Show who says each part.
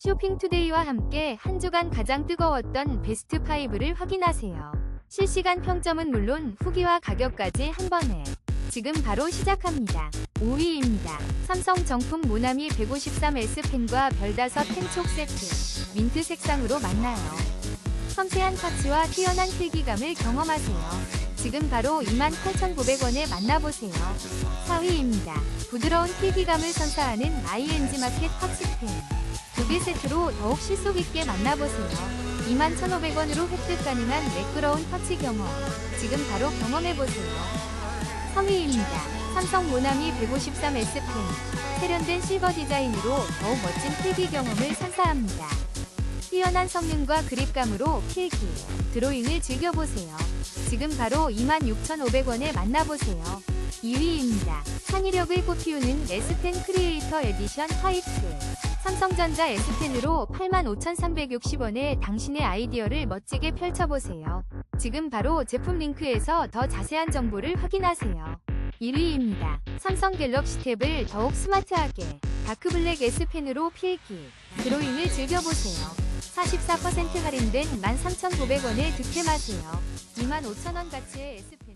Speaker 1: 쇼핑투데이와 함께 한 주간 가장 뜨거웠던 베스트 5를 확인하세요. 실시간 평점은 물론 후기와 가격까지 한 번에 지금 바로 시작합니다. 5위입니다. 삼성 정품 모나미 153S 펜과 별다섯 펜촉 세트 민트 색상으로 만나요. 섬세한 터치와 뛰어난 필기감을 경험하세요. 지금 바로 28,900원에 만나보세요. 4위입니다. 부드러운 필기감을 선사하는 ING 마켓 터치펜. 두개 세트로 더욱 실속 있게 만나보세요. 21,500원으로 획득 가능한 매끄러운 터치 경험. 지금 바로 경험해보세요. 3위입니다. 삼성 모나미 153S 펜. 세련된 실버 디자인으로 더욱 멋진 필기 경험을 선사합니다. 뛰어난 성능과 그립감으로 필기, 드로잉을 즐겨보세요. 지금 바로 26,500원에 만나보세요. 2위입니다. 창의력을 꽃피우는 S펜 크리에이터 에디션 화이트. 삼성전자 S펜으로 85,360원에 당신의 아이디어를 멋지게 펼쳐보세요. 지금 바로 제품 링크에서 더 자세한 정보를 확인하세요. 1위입니다. 삼성 갤럭시 탭을 더욱 스마트하게 다크블랙 S펜으로 필기, 드로잉을 즐겨보세요. 44% 할인된 13,900원에 득템하세요. 25,000원 가치의 S펜